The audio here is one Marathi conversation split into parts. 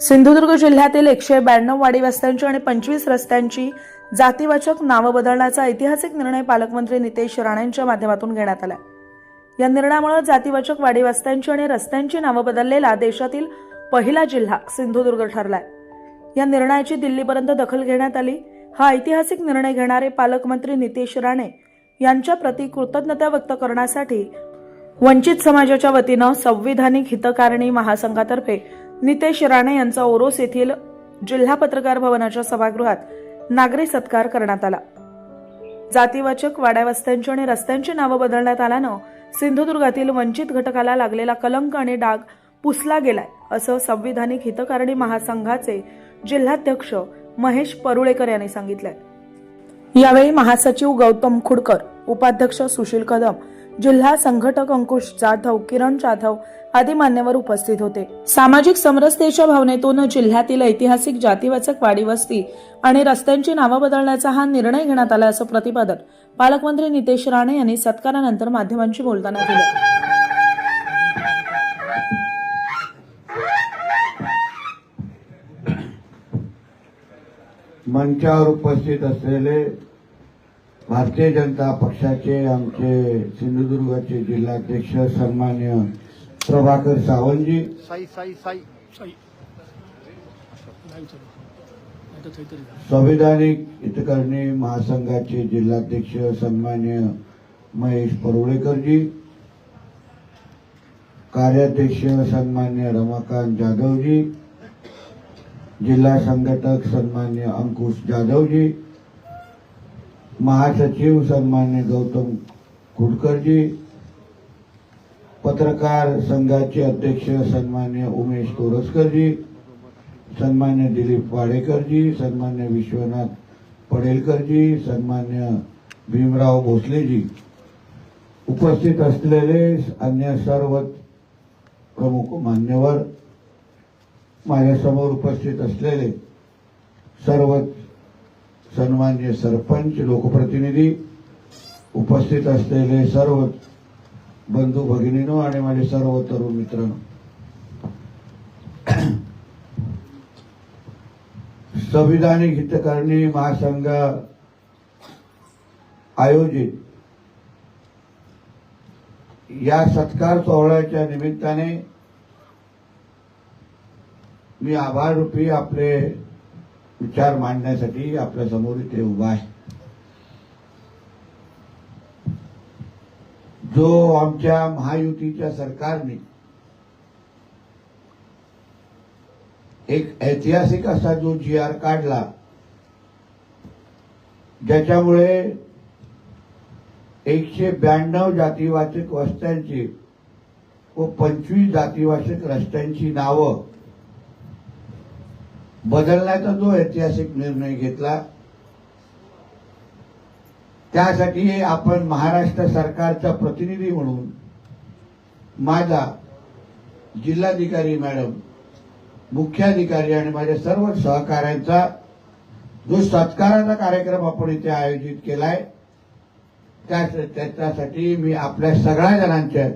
सिंधुदुर्ग जिल्ह्यातील एकशे ब्याण्णव वाडी वस्त्यांची आणि पंचवीस रस्त्यांची जातीवाचक नावं बदलण्याचा ऐतिहासिक निर्णय पालकमंत्री नितेश राणेंच्या माध्यमातून घेण्यात आला. या निर्णयामुळे जातीवाचक वाडी वस्त्यांची आणि रस्त्यांची नावं बदललेला देशातील पहिला जिल्हा सिंधुदुर्ग ठरलाय. या निर्णयाची दिल्लीपर्यंत दखल घेण्यात आली. हा ऐतिहासिक निर्णय घेणारे पालकमंत्री नितेश राणे यांच्या प्रती कृतज्ञता व्यक्त करण्यासाठी वंचित समाजाच्या वतीनं संविधानिक हितकारिणी महासंघातर्फे नितेश राणे यांचा ओरोस येथील जिल्हा पत्रकार भवनाच्या सभागृहात नागरी सत्कार करण्यात आला. जातीवाचक वाड्यावस्त्यांची आणि रस्त्यांची नावं बदलण्यात आल्यानं सिंधुदुर्गातील वंचित घटकाला लागलेला कलंक आणि डाग पुसला गेलाय असं संविधानिक हितकारिणी महासंघाचे जिल्हाध्यक्ष महेश परुळेकर यांनी सांगितलंय. यावेळी महासचिव गौतम खुडकर उपाध्यक्ष सुशील कदम जिल्हा संघटक अंकुश जाधव किरण जाधव आदी मान्यवर उपस्थित होते. सामाजिक समरसतेच्या भावनेतून जिल्ह्यातील ऐतिहासिक जातीवाचक वाडी वस्ती आणि रस्त्यांची नावं बदलण्याचा हा निर्णय घेण्यात आला असं प्रतिपादन पालकमंत्री नितेश राणे यांनी सत्कारानंतर माध्यमांशी बोलताना केलं. मंचावर उपस्थित असलेले भारतीय जनता पक्षाचे आमचे सिंधुदुर्गाचे जिल्हाध्यक्ष सन्मान्य प्रभाकर सावंतजी. संविधानिक हितकरणी महासंघाचे जिल्हाध्यक्ष सन्मान्य महेश परुळेकरजी. कार्याध्यक्ष सन्मान्य रमाकांत जाधवजी. जिल्हा संघटक सन्मान्य अंकुश जाधवजी. महासचिव सन्मान्य गौतम खुडकरजी. पत्रकार संघाचे अध्यक्ष सन्मान्य उमेश कोरसकरजी सन्मान्य दिलीप वाडेकरजी सन्मान्य विश्वनाथ पडेलकरजी सन्मान्य भीमराव भोसलेजी उपस्थित असलेले अन्य सर्व प्रमुख मान्यवर माझ्यासमोर उपस्थित असलेले सर्व सन्मान्य सरपंच लोकप्रतिनिधी उपस्थित असलेले सर्व बंधू भगिनीनो आणि माझे सर्व तरुण मित्रांनो. संविधानिक हितकारणी महासंघ आयोजित या सत्कार सोहळ्याच्या निमित्ताने मी आभार रूपी आपले विचार मांडण्यासाठी आपल्यासमोर इथे उभा आहे. जो आमच्या महायुतीच्या सरकारने एक ऐतिहासिक असा जो जी आर काढला ज्याच्यामुळे एकशे ब्याण्णव जातीवाचक वस्त्यांची व पंचवीस जातीवाचक रस्त्यांची नावं बदलण्याचा जो ऐतिहासिक निर्णय घेतला त्यासाठी आपण महाराष्ट्र सरकारचा प्रतिनिधी म्हणून माझा जिल्हाधिकारी मॅडम मुख्याधिकारी आणि माझ्या सर्व सहकाऱ्यांचा जो सत्काराचा कार्यक्रम आपण इथे आयोजित केलाय त्या त्याच्यासाठी मी आपल्या सगळ्या जणांचे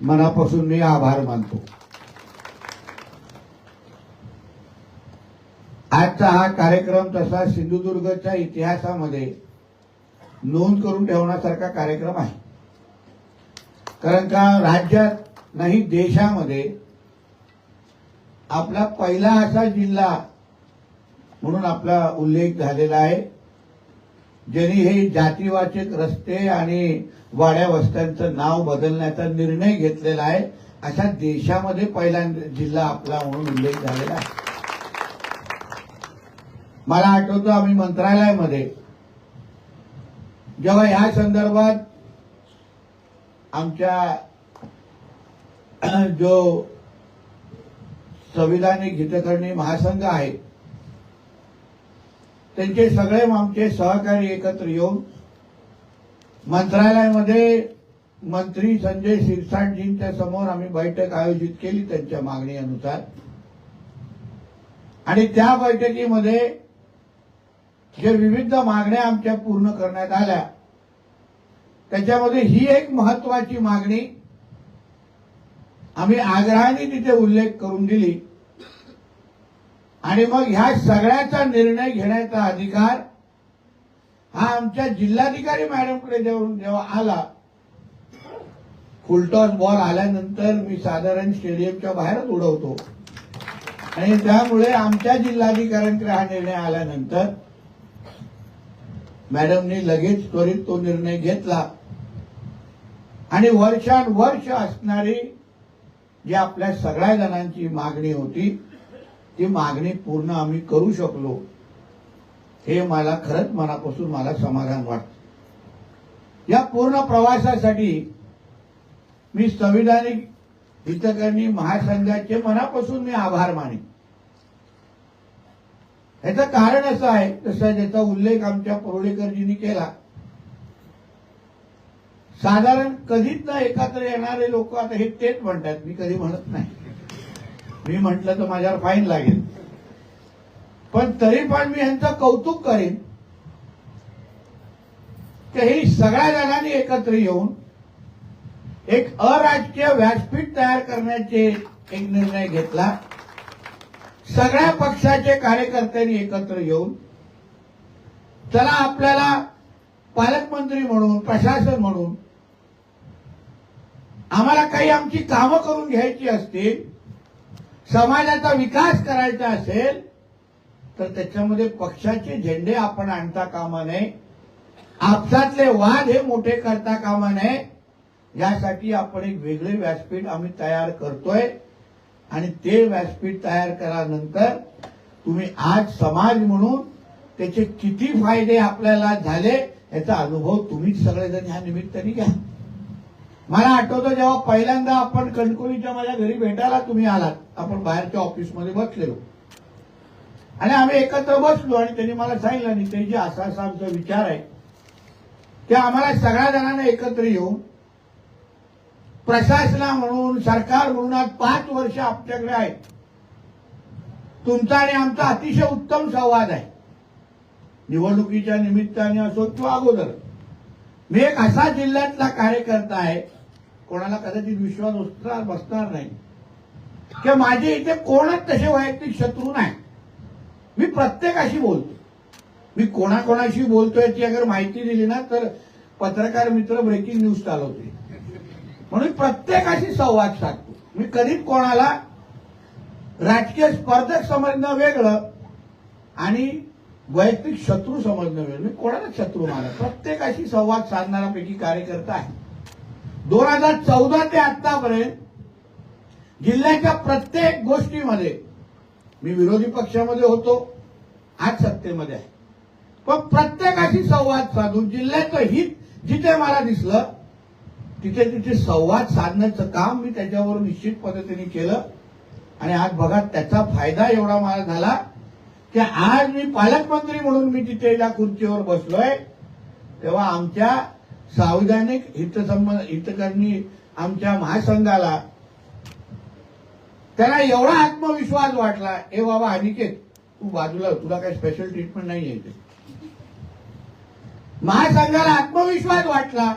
मनापासून मी आभार मानतो. आजचा हा कार्यक्रम तसा सिंधुदुर्गच्या इतिहासामध्ये नोंद करून ठेवण्यासारखा कार्यक्रम आहे. कारण का राज्यात नाही देशामध्ये आपला पहिला असा जिल्हा म्हणून आपला उल्लेख झालेला आहे ज्यांनी हे जातीवाचक रस्ते आणि वाड्या वस्त्यांचं नाव बदलण्याचा निर्णय घेतलेला आहे अशा देशामध्ये पहिला जिल्हा आपला म्हणून उल्लेख झालेला आहे. मला आठवतो आम्ही मंत्रालयामध्ये जेव्हा ह्या संदर्भात आमच्या जो संविधानिक हितकरणी महासंघ आहे त्यांचे सगळे आमचे सहकारी एकत्र येऊन मंत्रालयामध्ये मंत्री संजय शिरसाटजींच्या समोर आम्ही बैठक आयोजित केली त्यांच्या मागणीनुसार. आणि त्या बैठकीमध्ये जे विविध मागण्या आमच्या पूर्ण करण्यात आल्या त्याच्यामध्ये ही एक महत्वाची मागणी आम्ही आग्रहाने तिथे उल्लेख करून दिली. आणि मग ह्या सगळ्याचा निर्णय घेण्याचा अधिकार हा आमच्या जिल्हाधिकारी मॅडमकडे जेव्हा आला फुलटॉस बॉल आल्यानंतर मी साधारण स्टेडियमच्या बाहेरच उडवतो. आणि त्यामुळे आमच्या जिल्हाधिकाऱ्यांकडे हा निर्णय आल्यानंतर मॅडमनी लगेच त्वरित तो निर्णय घेतला. आणि वर्षानुवर्ष असणारी जी आपल्या सगळ्या जणांची मागणी होती ती मागणी पूर्ण आम्ही करू शकलो. हे मला खरंच मनापासून मला समाधान वाटतं. या पूर्ण प्रवासासाठी मी संविधानिक हितकर्णी महासंघाचे मनापासून मी आभार मानेन. याचं कारण असं आहे तसं ज्याचा उल्लेख आमच्या परोडेकरजींनी केला. साधारण कधीच ना एकत्र येणारे लोक आता हे तेच म्हणतात मी कधी म्हणत नाही. मी म्हटलं तर माझ्यावर फाईन लागेल. पण तरी पण मी यांचं कौतुक करेन की ही सगळ्या जणांनी एकत्र येऊन एक अराजकीय व्यासपीठ तयार करण्याचे एक निर्णय घेतला. सगळ्या पक्षाचे कार्यकर्त्यांनी एकत्र येऊन चला आपल्याला पालकमंत्री म्हणून प्रशासन म्हणून आम्हाला काही आमची कामं करून घ्यायची असतील समाजाचा विकास करायचा असेल तर त्याच्यामध्ये पक्षाचे झेंडे आपण आणता कामा नये. आपसातले वाद हे मोठे करता कामा नये. यासाठी आपण एक वेगळे व्यासपीठ आम्ही तयार करतोय. आणि ते व्यासपीठ तयार केल्यानंतर तुम्ही आज समाज म्हणून त्याचे किती फायदे आपल्याला झाले याचा अनुभव तुम्हीच सगळेजण ह्या निमित्ताने घ्या. मला आठवतं जेव्हा पहिल्यांदा आपण कणकोलीच्या माझ्या घरी भेटायला तुम्ही आलात आपण बाहेरच्या ऑफिसमध्ये बसलेलो. आणि आम्ही एकत्र बसलो आणि त्यांनी मला सांगितलं नितेशजी असा असा आमचा विचार आहे. की आम्हाला सगळ्या जणांना एकत्र येऊन प्रशासना म्हणून सरकार म्हणून आज पाच वर्ष आमच्याकडे आहेत. तुमचा आणि आमचा अतिशय उत्तम संवाद आहे. निवडणुकीच्या निमित्ताने असो किंवा अगोदर. मी एक असा जिल्ह्यातला कार्यकर्ता आहे कोणाला कदाचित विश्वास बसणार बसणार नाही. किंवा माझे इथे कोणच तसे वैयक्तिक शत्रू नाही. मी प्रत्येकाशी बोलतो. मी कोणाकोणाशी बोलतोय ती अगर माहिती दिली ना तर पत्रकार मित्र ब्रेकिंग न्यूज चालवते म्हणून प्रत्येकाशी संवाद साधतो. मी कधीच कोणाला राजकीय स्पर्धक समजणं वेगळं आणि वैयक्तिक शत्रू समजणं वेगळं. मी कोणाला शत्रू मानत प्रत्येकाशी संवाद साधणाऱ्यापैकी कार्यकर्ता आहे. दोन हजार चौदा ते आतापर्यंत जिल्ह्याच्या प्रत्येक गोष्टीमध्ये मी विरोधी पक्षामध्ये होतो आज सत्तेमध्ये आहे. पण प्रत्येकाशी संवाद साधून जिल्ह्याचं हित जिथे मला दिसलं तिथे तिथे संवाद साधण्याचं काम मी त्याच्यावर निश्चित पद्धतीने केलं. आणि आज बघा त्याचा फायदा एवढा मला झाला की आज मी पालकमंत्री म्हणून मी तिथे त्या खुर्चीवर बसलोय तेव्हा आमच्या संविधानिक हितसंबंध हितकरणी आमच्या महासंघाला त्याला एवढा आत्मविश्वास वाटला ए बाबा अनिकेत तू बाजूला तुला काही स्पेशल ट्रीटमेंट नाही आहे महासंघाला आत्मविश्वास वाटला.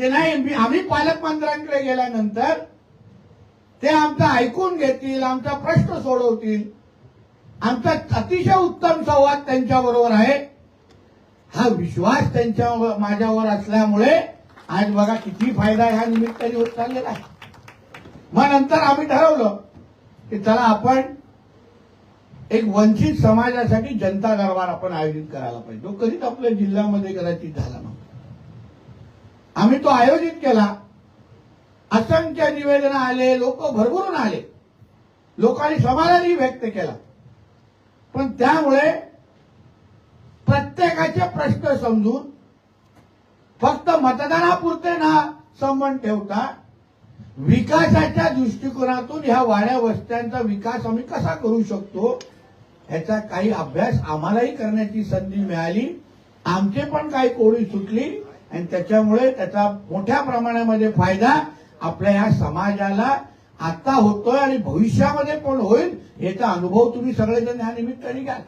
की नाही मी आम्ही पालकमंत्र्यांकडे गेल्यानंतर ते आमचं ऐकून घेतील आमचा प्रश्न सोडवतील. आमचा अतिशय उत्तम संवाद त्यांच्याबरोबर आहे. हा विश्वास त्यांच्या माझ्यावर असल्यामुळे आज बघा किती फायदा ह्या निमित्ताने होत चाललेला आहे. मग नंतर आम्ही ठरवलं की चला आपण एक वंचित समाजासाठी जनता दरबार आपण आयोजित करायला पाहिजे. तो कधीच आपल्या जिल्ह्यामध्ये कदाचित झाला नव्हता. आम्ही तो आयोजित केला. असंख्य निवेदन आले लोक भरभरून आले. लोकांनी समाधानही व्यक्त केला. पण त्यामुळे प्रत्येकाचे प्रश्न समजून फक्त मतदानापुरते ना संबंध ठेवता विकासाच्या दृष्टिकोनातून ह्या वाड्या वस्त्यांचा विकास आम्ही कसा करू शकतो ह्याचा काही अभ्यास आम्हालाही करण्याची संधी मिळाली. आमचे पण काही कोडी सुटली. आणि त्याच्यामुळे त्याचा मोठ्या प्रमाणामध्ये फायदा आपल्या ह्या समाजाला आता होतोय आणि भविष्यामध्ये पण होईल याचा अनुभव तुम्ही सगळेजण ह्या निमित्ताने घ्याल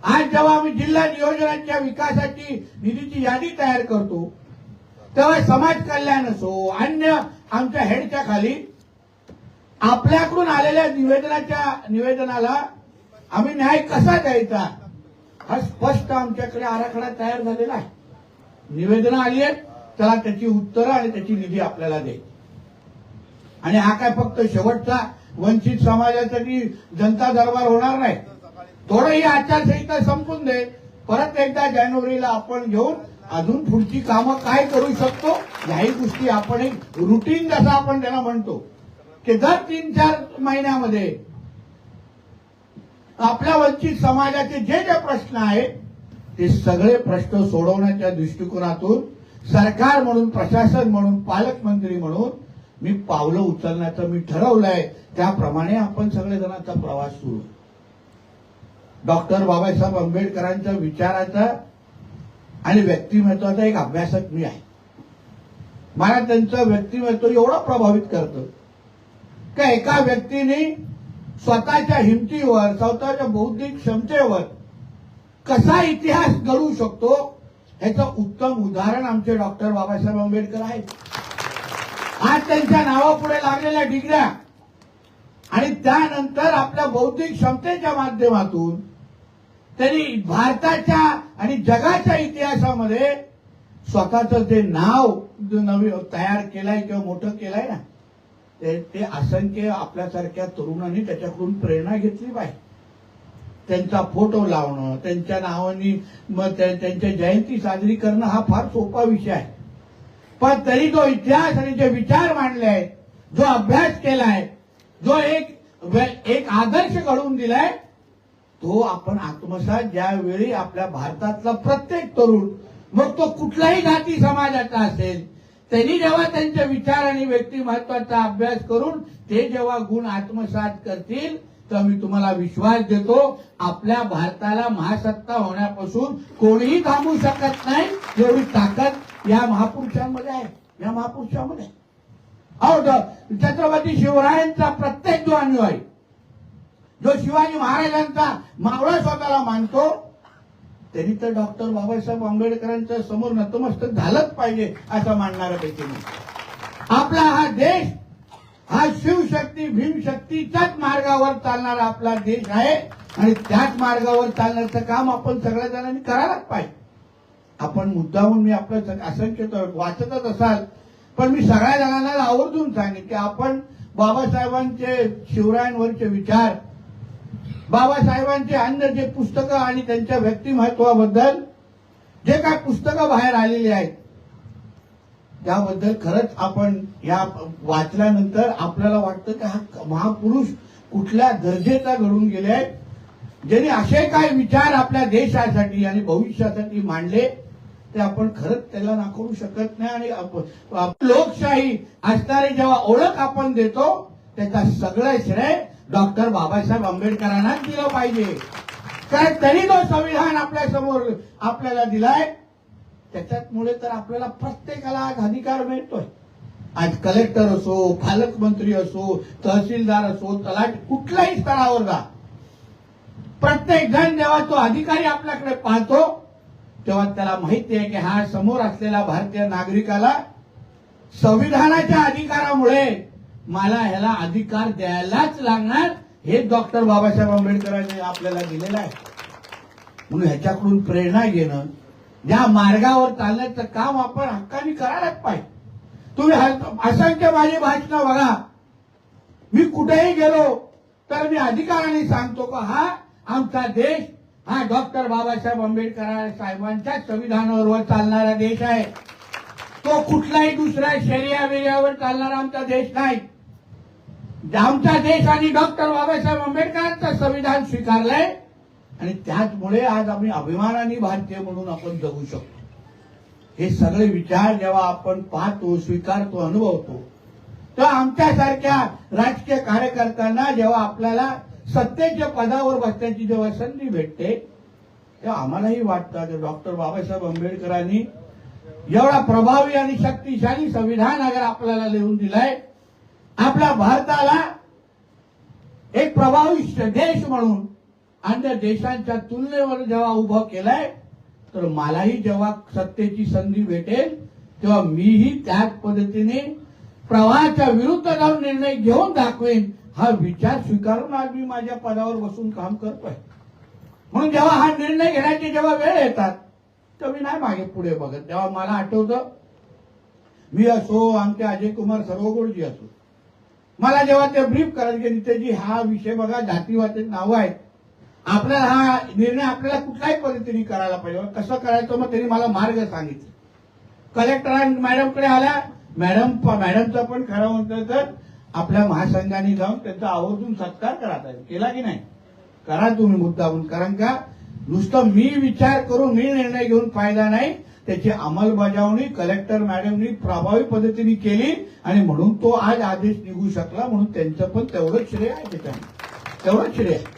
आज जेव्हा आम्ही जिल्हा नियोजनाच्या विकासाची निधीची यादी तयार करतो तेव्हा समाज कल्याण असो अन्य आमच्या हेडच्या खाली आपल्याकडून आलेल्या निवेदनाच्या निवेदनाला आम्ही न्याय कसा द्यायचा हा स्पष्ट आमच्याकडे आराखडा तयार झालेला आहे. निवेदनं आली आहेत त्याला त्याची उत्तरं आणि त्याची निधी आपल्याला द्यायची आणि हा काय फक्त शेवटचा? वंचित समाजासाठी जनता दरबार होणार नाही. थोडं ही आचारसंहिता संपून दे. परत एकदा जानेवारीला आपण घेऊन अजून पुढची कामं काय करू शकतो याही गोष्टी आपण एक रुटीन जसं आपण त्याला म्हणतो की दर तीन चार महिन्यामध्ये आपल्या वंचित समाजाचे जे जे प्रश्न आहेत ते सगळे प्रश्न सोडवण्याच्या दृष्टिकोनातून सरकार म्हणून प्रशासन म्हणून पालकमंत्री म्हणून मी पावलं उचलण्याचं मी ठरवलंय. त्याप्रमाणे आपण सगळेजणांचा प्रवास सुरू. डॉक्टर बाबासाहेब आंबेडकरांच्या विचाराचा आणि व्यक्तिमत्वाचा एक अभ्यासक मी आहे. मला त्यांचं व्यक्तिमत्व एवढं प्रभावित करतं का एका व्यक्तीने स्वतःच्या हिमतीवर स्वतःच्या बौद्धिक क्षमतेवर कसा इतिहास घडू शकतो याचं उत्तम उदाहरण आमचे डॉक्टर बाबासाहेब आंबेडकर आहेत. आज त्यांच्या नावापुढे लागलेल्या डिग्र्या आणि त्यानंतर आपल्या बौद्धिक क्षमतेच्या माध्यमातून त्यांनी भारताच्या आणि जगाच्या इतिहासामध्ये स्वतःचं जे नाव जे नवी तयार केलंय किंवा मोठं केलंय ना ते ते असंख्य आपल्यासारख्या तरुणांनी त्याच्याकडून प्रेरणा घेतली पाहिजे. त्यांचा फोटो लावणं त्यांच्या नावानी मग त्यांच्या जयंती साजरी करणं हा फार सोपा विषय आहे. पण तरी जो इतिहास आणि जे विचार मांडले आहेत जो अभ्यास केलाय जो एक एक आदर्श घडवून दिलाय तो आपण आत्मसात ज्यावेळी आपल्या भारतातला प्रत्येक तरुण मग तो कुठलाही जाती समाजाचा असेल त्यांनी जेव्हा त्यांच्या विचार आणि व्यक्तिमत्वाचा अभ्यास करून ते जेव्हा गुण आत्मसात करतील तर मी तुम्हाला विश्वास देतो आपल्या भारताला महासत्ता होण्यापासून कोणीही थांबू शकत नाही एवढी ताकद या महापुरुषांमध्ये आहे. या महापुरुषांमध्ये अहो छत्रपती शिवरायांचा प्रत्येक जो अनुयायी जो शिवाजी महाराजांचा मावळा स्वतःला मानतो त्यांनी तर डॉक्टर बाबासाहेब आंबेडकरांच्या समोर नतमस्तक झालंच पाहिजे असं मानणाऱ्यापैकी मी आपला हा देश हा शिवशक्ती भीमशक्तीच्याच मार्गावर चालणारा आपला देश आहे. आणि त्याच मार्गावर चालण्याचं काम आपण सगळ्या जणांनी करायलाच पाहिजे. आपण मुद्दाहून मी आपलं असंख्य वाचतच असाल पण मी सगळ्या जणांना आवर्जून सांगेन की आपण बाबासाहेबांचे शिवरायांवरचे विचार बाबासाहेबांचे अन्य जे पुस्तकं आणि त्यांच्या व्यक्तिमत्वाबद्दल जे काय पुस्तकं बाहेर आलेली आहेत त्याबद्दल खरंच आपण या वाचल्यानंतर आपल्याला वाटतं की हा महापुरुष कुठल्या दर्जेचा घडून गेले आहेत ज्यांनी असे काय विचार आपल्या देशासाठी आणि भविष्यासाठी मांडले ते आपण खरंच त्याला नाकारू शकत नाही आणि लोकशाही असणारी जेव्हा ओळख आपण देतो त्याचा सगळं श्रेय डॉक्टर बाबासाहेब आंबेडकरांनाच दिलं पाहिजे. कारण त्यांनी तो संविधान आपल्यासमोर आपल्याला दिलाय. त्याच्यामुळे तर आपल्याला प्रत्येकाला आज अधिकार मिळतोय. आज कलेक्टर असो पालकमंत्री असो तहसीलदार असो तलाट कुठल्याही स्तरावर जा. प्रत्येक जण जेव्हा तो अधिकारी आपल्याकडे पाहतो तेव्हा त्याला माहिती आहे की हा समोर असलेला भारतीय नागरिकाला संविधानाच्या अधिकारामुळे मला ह्याला अधिकार द्यायलाच लागणार हे डॉक्टर बाबासाहेब आंबेडकरांनी आपल्याला दिलेलं आहे. म्हणून ह्याच्याकडून प्रेरणा घेणं या मार्गावर चालण्याचं काम आपण हक्काने करायलाच पाहिजे. तुम्ही असंख्य माझी भाषणं बघा. मी कुठेही गेलो तर मी अधिकाराने सांगतो का हा आमचा देश हा डॉक्टर बाबासाहेब आंबेडकर साहेबांच्या संविधानावर चालणारा देश आहे. तो कुठलाही दुसऱ्या शर्या वेर्यावर चालणारा आमचा देश नाही. आमचा देश आणि डॉक्टर बाबासाहेब आंबेडकरांचं संविधान स्वीकारलंय. आणि त्याचमुळे आज आम्ही अभिमानाने भारतीय म्हणून आपण जगू शकतो. हे सगळे विचार जेव्हा आपण पाहतो स्वीकारतो अनुभवतो तेव्हा आमच्यासारख्या राजकीय कार्यकर्त्यांना जेव्हा आपल्याला सत्तेच्या पदावर बसण्याची जेव्हा संधी भेटते तेव्हा आम्हालाही वाटतं डॉक्टर बाबासाहेब आंबेडकरांनी एवढा प्रभावी आणि शक्तिशाली संविधान अगर आपल्याला लिहून दिलाय आपल्या भारताला एक प्रभावी श- देश म्हणून अन्य देशांच्या तुलनेवर जेव्हा उभं केलंय तर मलाही जेव्हा सत्तेची संधी भेटेल तेव्हा मीही त्याच पद्धतीने प्रवाहाच्या विरुद्ध जाऊन निर्णय घेऊन दाखवेन हा विचार स्वीकारून आज मी माझ्या पदावर बसून काम करतोय. म्हणून जेव्हा हा निर्णय घेण्याची जेव्हा वेळ येतात तर मी नाही मागे पुढे बघत. तेव्हा मला आठवतं मी असो आमचे अजय कुमार सर्वगुरुजी असो. मला जेव्हा ते ब्रीफ करायचे नितेजी हा विषय बघा जातीवाचे नावं आहेत. आपल्याला हा निर्णय आपल्याला कुठल्याही पद्धतीने करायला पाहिजे. कसं करायचं? मग त्यांनी मला मार्ग सांगितले. कलेक्टर मॅडमकडे आल्या मॅडम मॅडमचं पण खरं म्हणतं तर आपल्या महासंघाने जाऊन त्यांचा आवर्जून सत्कार करा केला की नाही? करा तुम्ही मुद्दाहून कारण का? नुसतं मी विचार करून मी निर्णय घेऊन फायदा नाही. त्याची अंमलबजावणी कलेक्टर मॅडमनी प्रभावी पद्धतीने केली आणि म्हणून तो आज आदेश निघू शकला. म्हणून त्यांचं पण तेवढंच श्रेय आहे त्याच्याने तेवढंच श्रेय आहे.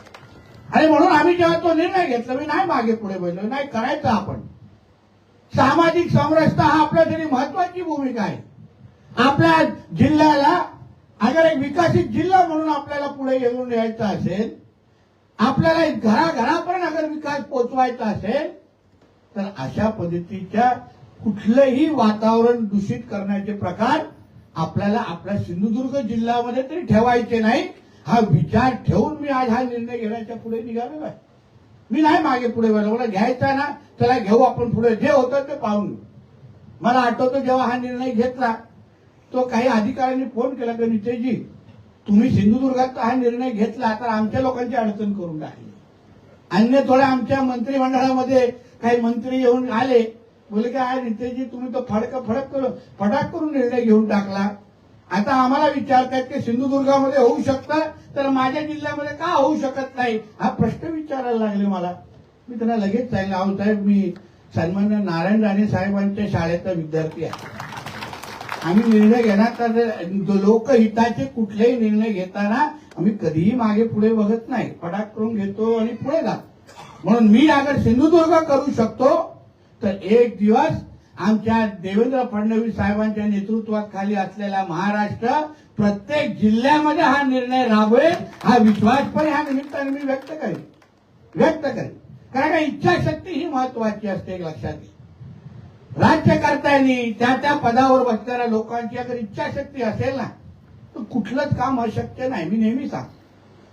आणि म्हणून आम्ही जेव्हा तो निर्णय घेतला मी नाही मागे पुढे बोललो नाही करायचं आपण. सामाजिक समरसता हा आपल्यासाठी महत्वाची भूमिका आहे. आपल्या जिल्ह्याला अगर एक विकसित जिल्हा म्हणून आपल्याला पुढे येऊन यायचं असेल आपल्याला एक घराघरापर्यंत अगर विकास पोचवायचा असेल तर अशा पद्धतीच्या कुठलंही वातावरण दूषित करण्याचे प्रकार आपल्याला आपल्या सिंधुदुर्ग जिल्ह्यामध्ये तरी ठेवायचे नाही हा विचार ठेवून मी आज हा निर्णय घेण्याच्या पुढे निघालेलो आहे. मी नाही मागे पुढे गेलो मला घ्यायचा ना त्याला घेऊ आपण पुढे. जे होतं ते पाहून मला आठवतं जेव्हा हा निर्णय घेतला तो काही अधिकाऱ्यांनी फोन केला की नितेशजी तुम्ही सिंधुदुर्गात हा निर्णय घेतला तर आमच्या लोकांची अडचण करून टाकली. अन्य थोड्या आमच्या मंत्रिमंडळामध्ये काही मंत्री येऊन आले. बोले की नितेशजी तुम्ही तो फडक फडक करून फटाक करून निर्णय घेऊन टाकला. आता आम्हाला विचारतायत की सिंधुदुर्गामध्ये होऊ शकतं तर माझ्या जिल्ह्यामध्ये का होऊ शकत नाही? हा प्रश्न विचारायला लागले मला. मी त्यांना लगेच सांगितलं अहो साहेब मी सन्मान्य नारायण राणे साहेबांच्या शाळेचा विद्यार्थी आहे. आम्ही निर्णय घेणार तर लोकहिताचे कुठलेही निर्णय घेताना आम्ही कधीही मागे पुढे बघत नाही. फटाक करून घेतो आणि पुढे जातो. म्हणून मी अगर सिंधुदुर्ग करू शकतो तर एक दिवस आमच्या देवेंद्र फडणवीस साहेबांच्या नेतृत्वात खाली असलेला महाराष्ट्र प्रत्येक जिल्ह्यामध्ये हा निर्णय राबवेल हा विश्वास पण ह्या निमित्ताने मी व्यक्त करेन. व्यक्त करेन. कारण का इच्छाशक्ती ही महत्वाची असते लक्षात लक्षात राज्य राज्यकर्त्यांनी त्या त्या पदावर बसणाऱ्या लोकांची अगर इच्छाशक्ती असेल ना तर कुठलंच काम अशक्य नाही. मी नेहमी सांग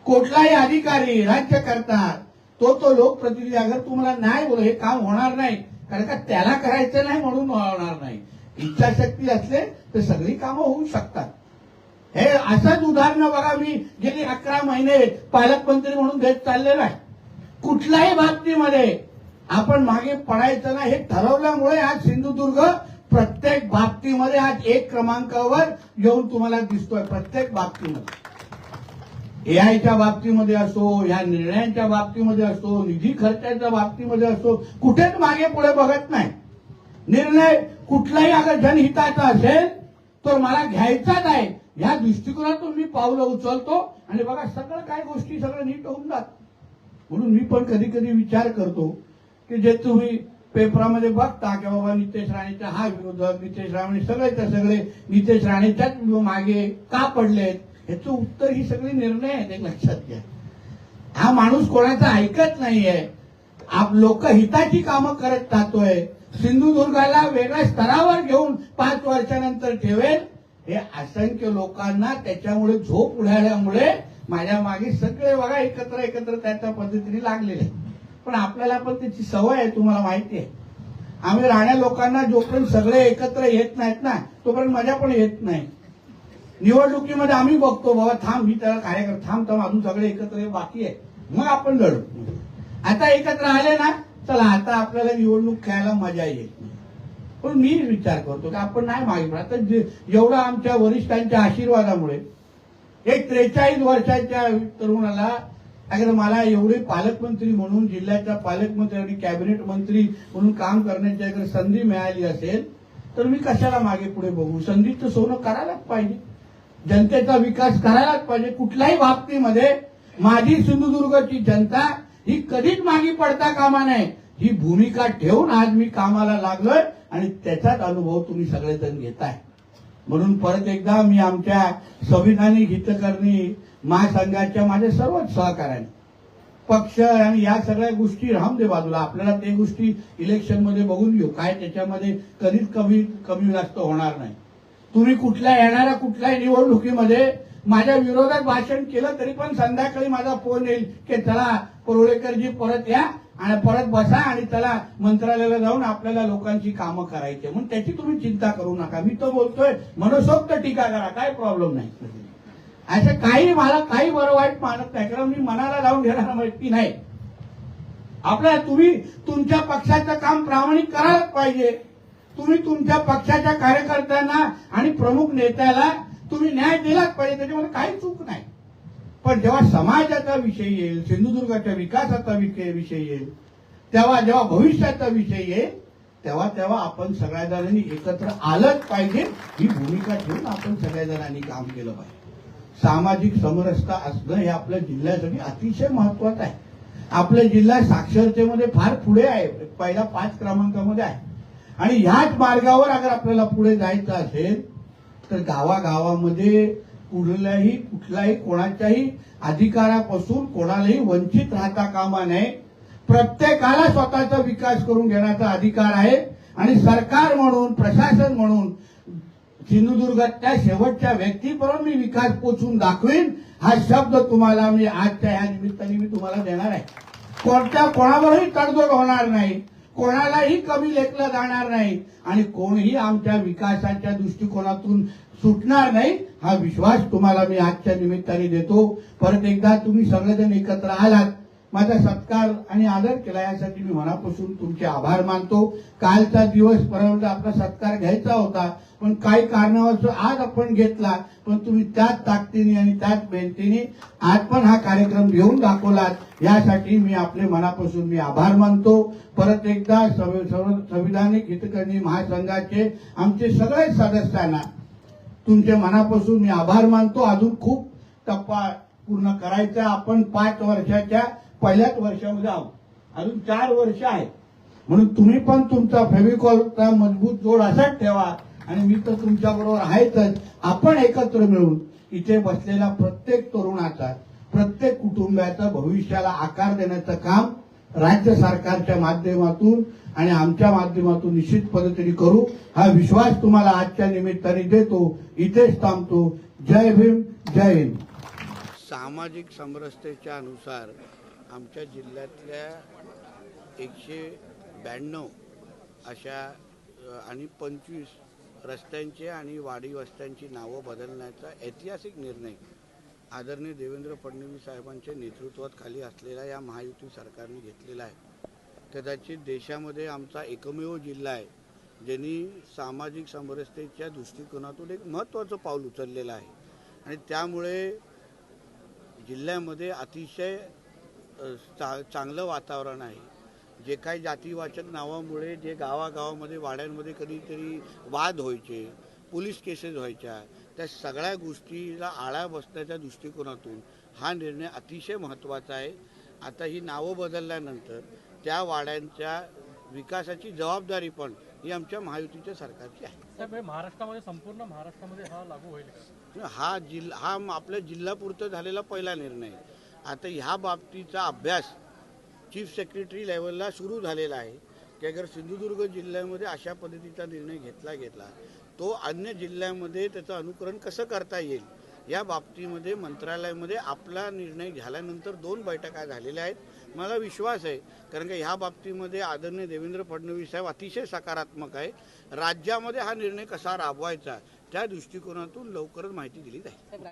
कुठलाही अधिकारी राज्यकर्ता तो तो लोकप्रतिनिधी अगर तुम्हाला नाही बोल हे काम होणार नाही कारण का त्याला करायचं नाही म्हणून होणार नाही. इच्छाशक्ती असले तर सगळी कामं होऊ शकतात. हे असंच उदाहरण बघा मी गेली अकरा महिने पालकमंत्री म्हणून घेत चाललेलो आहे. कुठल्याही बाबतीमध्ये आपण मागे पडायचं ना हे ठरवल्यामुळे आज सिंधुदुर्ग प्रत्येक बाबतीमध्ये आज एक क्रमांकावर येऊन तुम्हाला दिसतोय प्रत्येक बाबतीमध्ये. एआयच्या बाबतीमध्ये असो ह्या निर्णयांच्या बाबतीमध्ये असो निधी खर्चाच्या बाबतीमध्ये असो कुठेच मागे पुढे बघत नाही. निर्णय कुठलाही अगर जनहिताचा असेल तर मला घ्यायचाच आहे. ह्या दृष्टिकोनातून मी पावलं उचलतो आणि बघा सगळं काय गोष्टी सगळं नीट होऊन जात. म्हणून मी पण कधी कधी विचार करतो की जे तुम्ही पेपरामध्ये बघता की बाबा नितेश राणेचा हा विरोधक नितेश राणे सगळेच्या सगळे नितेश राणेच्याच मागे का पडलेत? ह्याचं उत्तर ही सगळी निर्णय आहेत एक लक्षात घ्या. हा माणूस कोणाचा ऐकत नाहीये. आप लोक हिताची कामं करत राहतोय. सिंधुदुर्गाला वेगळ्या स्तरावर घेऊन पाच वर्षानंतर ठेवेल. हे असंख्य लोकांना त्याच्यामुळे झोप उडाल्यामुळे माझ्या मागे सगळे बघा एकत्र एकत्र त्याच्या पद्धतीने लागलेले पण आपल्याला पण त्याची सवय आहे तुम्हाला माहिती आहे. आम्ही राहण्या लोकांना जोपर्यंत सगळे एकत्र येत नाहीत ना तोपर्यंत मजा पण येत नाही. निवडणुकीमध्ये आम्ही बघतो बाबा थांब मी त्याला कार्यकर्ता थांब थांब अजून सगळे एकत्र बाकी आहे. मग आपण लढू. आता एकत्र आले ना चला आता आपल्याला निवडणूक खेळायला मजा येईल. पण मी विचार करतो की आपण नाही मागे आता जे- आमच्या वरिष्ठांच्या आशीर्वादामुळे एक त्रेचाळीस वर्षाच्या तरुणाला अगर मला एवढे पालकमंत्री म्हणून जिल्ह्याचा पालकमंत्री आणि कॅबिनेट मंत्री म्हणून काम करण्याची अगर संधी मिळाली असेल तर मी कशाला मागे पुढे बघू? संधीचं सोनं करायलाच पाहिजे. जनतेचा विकास करायलाच पाहिजे. कुठल्याही बाबतीमध्ये माझी सिंधुदुर्गची जनता ही कधीच मागे पडता कामा नये. ही भूमिका ठेवून आज मी कामाला लागलोय आणि त्याचाच अनुभव तुम्ही सगळेजण घेताय. म्हणून परत एकदा मी आमच्या संविधानिक हितकरणी महासंघाच्या माझ्या सर्वच सहकार्याने पक्ष आणि या सगळ्या गोष्टी राहून दे बाजूला. आपल्याला ते गोष्टी इलेक्शनमध्ये बघून घेऊ. काय त्याच्यामध्ये कधीच कमी कमी जास्त होणार नाही. तुम्ही कुठल्या येणाऱ्या कुठल्याही निवडणुकीमध्ये माझ्या विरोधात भाषण केलं तरी पण संध्याकाळी माझा फोन येईल की चला परुळेकरजी परत या आणि परत बसा आणि चला मंत्रालयाला जाऊन आपल्याला लोकांची कामं करायची. म्हणून त्याची तुम्ही चिंता करू नका. मी तो बोलतोय मनसोक्त टीका करा काय प्रॉब्लेम नाही. असं काही मला काही बरं वाईट मानत नाही कारण मी मनाला लावून घेणार व्यक्ती नाही. आपल्याला तुम्ही तुमच्या पक्षाचं काम प्रामाणिक करायलाच पाहिजे. तुम्ही तुमच्या पक्षाच्या कार्यकर्त्यांना आणि प्रमुख नेत्याला तुम्ही न्याय दिलाच पाहिजे त्याच्यामध्ये काही चूक नाही. पण जेव्हा समाजाचा विषय येईल सिंधुदुर्गाच्या विकासाचा विषय विषय येईल तेव्हा जेव्हा भविष्याचा विषय येईल तेव्हा तेव्हा आपण सगळ्या जणांनी एकत्र आलंच पाहिजे. ही भूमिका ठेवून आपण सगळ्या जणांनी काम केलं पाहिजे. सामाजिक समरसता असणं हे आपल्या जिल्ह्यासाठी अतिशय महत्वाचं आहे. आपला जिल्हा साक्षरतेमध्ये फार पुढे आहे. पहिला पाच क्रमांकामध्ये आहे. आणि ह्याच मार्गावर अगर आपल्याला पुढे जायचं असेल तर गावागावामध्ये कुठल्याही कुठल्याही कोणाच्याही अधिकारापासून कोणालाही वंचित राहता कामा नये. प्रत्येकाला स्वतःचा विकास करून घेण्याचा अधिकार आहे. आणि सरकार म्हणून प्रशासन म्हणून सिंधुदुर्गातल्या शेवटच्या व्यक्तीपर्यंत मी विकास पोचून दाखवीन हा शब्द तुम्हाला मी आजच्या ह्या निमित्ताने मी तुम्हाला देणार आहे. कोणत्या कोणावरही तडजोड होणार नाही. कोणालाही कमी लेखलं जाणार नाही. आणि कोणीही आमच्या विकासाच्या दृष्टिकोनातून सुटणार नाही हा विश्वास तुम्हाला मी आजच्या निमित्ताने देतो. परत एकदा तुम्ही सगळेजण एकत्र आलात माझा सत्कार आणि आदर केला यासाठी मी मनापासून तुमचे आभार मानतो. कालचा दिवस पर्यंत आपला सत्कार घ्यायचा होता पण काही कारणावरच आज आपण घेतला पण तुम्ही त्याच ताकदीने आणि त्याच मेहनतीने आज पण हा कार्यक्रम घेऊन दाखवलात. यासाठी मी आपले मनापासून मी आभार मानतो. परत एकदा संविधानिक हितकर्णी महासंघाचे आमचे सगळे सदस्यांना तुमचे मनापासून मी आभार मानतो. अजून खूप टप्पा पूर्ण करायचा. आपण पाच वर्षाच्या पहिल्याच वर्षामध्ये आहोत. अजून चार वर्ष आहेत. म्हणून तुम्ही पण तुमचा फेविकॉलचा मजबूत जोड असाच ठेवा. आणि मी तर तुमच्या बरोबर आहेतच. आपण एकत्र मिळून इथे बसलेला प्रत्येक तरुणाचा प्रत्येक कुटुंबाचा भविष्याला आकार देण्याचं काम राज्य सरकारच्या माध्यमातून आणि आमच्या माध्यमातून निश्चित पद्धतीने करू. हा विश्वास तुम्हाला आजच्या निमित्ताने देतो. इथेच थांबतो. जय भीम जय हिंद. सामाजिक समरसतेच्या अनुसार आमच्या जिल्ह्यातल्या एकशे ब्याण्णव अशा आणि पंचवीस रस्त्यांचे आणि वाडी वस्त्यांची नावं बदलण्याचा ऐतिहासिक निर्णय आदरणीय देवेंद्र फडणवीस साहेबांच्या नेतृत्वात खाली असलेल्या या महायुती सरकारने घेतलेला आहे. कदाचित देशामध्ये आमचा एकमेव जिल्हा आहे ज्यांनी सामाजिक समरसतेच्या दृष्टिकोनातून एक महत्त्वाचं पाऊल उचललेलं आहे. आणि त्यामुळे जिल्ह्यामध्ये अतिशय चा चांगलं वातावरण आहे. जे काही जातीवाचक नावामुळे जे गावागावामध्ये वाड्यांमध्ये कधीतरी वाद व्हायचे पोलीस केसेस व्हायच्या त्या सगळ्या गोष्टीला आळा बसण्याच्या दृष्टिकोनातून हा निर्णय अतिशय महत्त्वाचा आहे. आता ही नावं बदलल्यानंतर त्या वाड्यांच्या विकासाची जबाबदारी पण ही आमच्या महायुतीच्या सरकारची आहे. महाराष्ट्रामध्ये संपूर्ण महाराष्ट्रामध्ये हा लागू होईल हा जिल्हा हा आपल्या जिल्हापुरतं झालेला पहिला निर्णय. आहे. आता ह्या बाबतीचा अभ्यास चीफ सेक्रेटरी लेवलला सुरू झालेला आहे की अगर सिंधुदुर्ग जिल्ह्यामध्ये अशा पद्धतीचा निर्णय घेतला गेला तो अन्य जिल्ह्यामध्ये त्याचं अनुकरण कसं करता येईल या बाबतीमध्ये मंत्रालयामध्ये आपला निर्णय झाल्यानंतर दोन बैठका झालेल्या आहेत. मला विश्वास आहे कारण की ह्या बाबतीमध्ये आदरणीय देवेंद्र फडणवीस साहेब अतिशय सकारात्मक आहे. राज्यामध्ये हा निर्णय कसा राबवायचा त्या दृष्टिकोनातून लवकरच माहिती दिली जाईल.